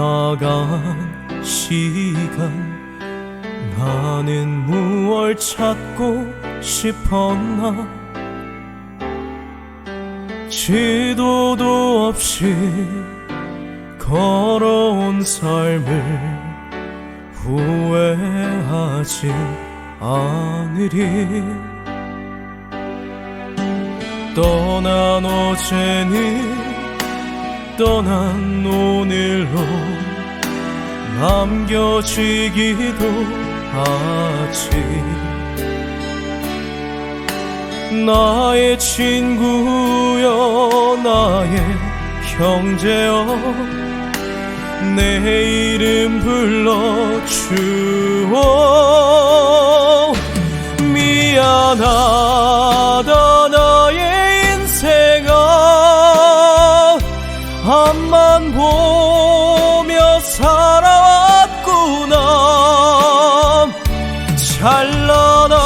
나간 시간. 나는 무얼 찾고 싶었나? 지도도 없이 걸어온 삶을 후회하지 않으리. 떠난 어제는 떠난 오늘로 남겨지기도 하지. 나의 친구여 나의 형제여 내 이름 불러주오 앞만 보며 살아왔구나. 찬란한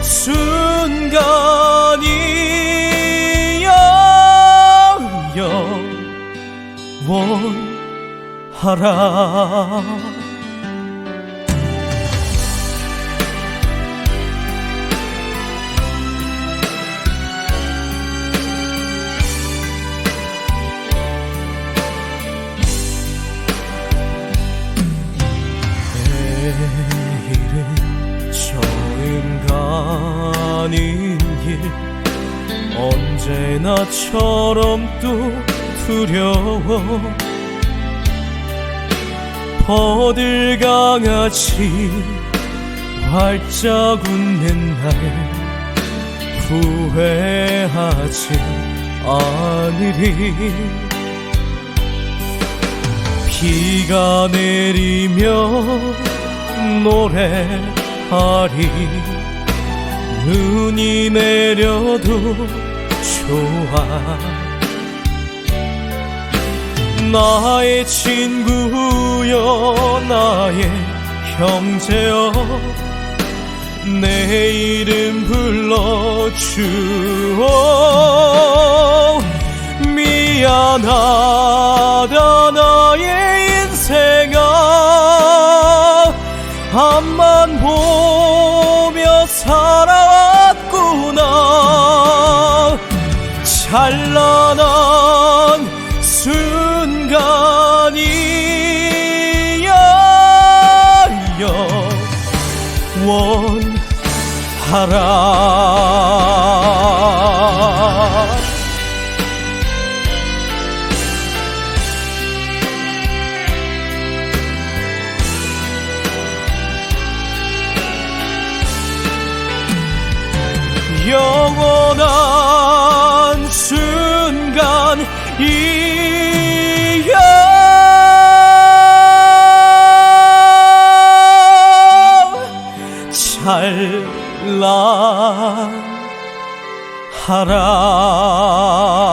순간이여 영원하라 언제나처럼 또 두려워. 버들강아지 활짝 웃는 날 후회하지 않으리. 비가 내리며 노래하리. 눈이 내려도 좋아. 나의 친구여 나의 형제여 내 이름 불러주오 미안하다 나의 인생아. 앞만 보며 살 찬란한 순간이여. 원하라. 영원한 순간 이여 찬란하라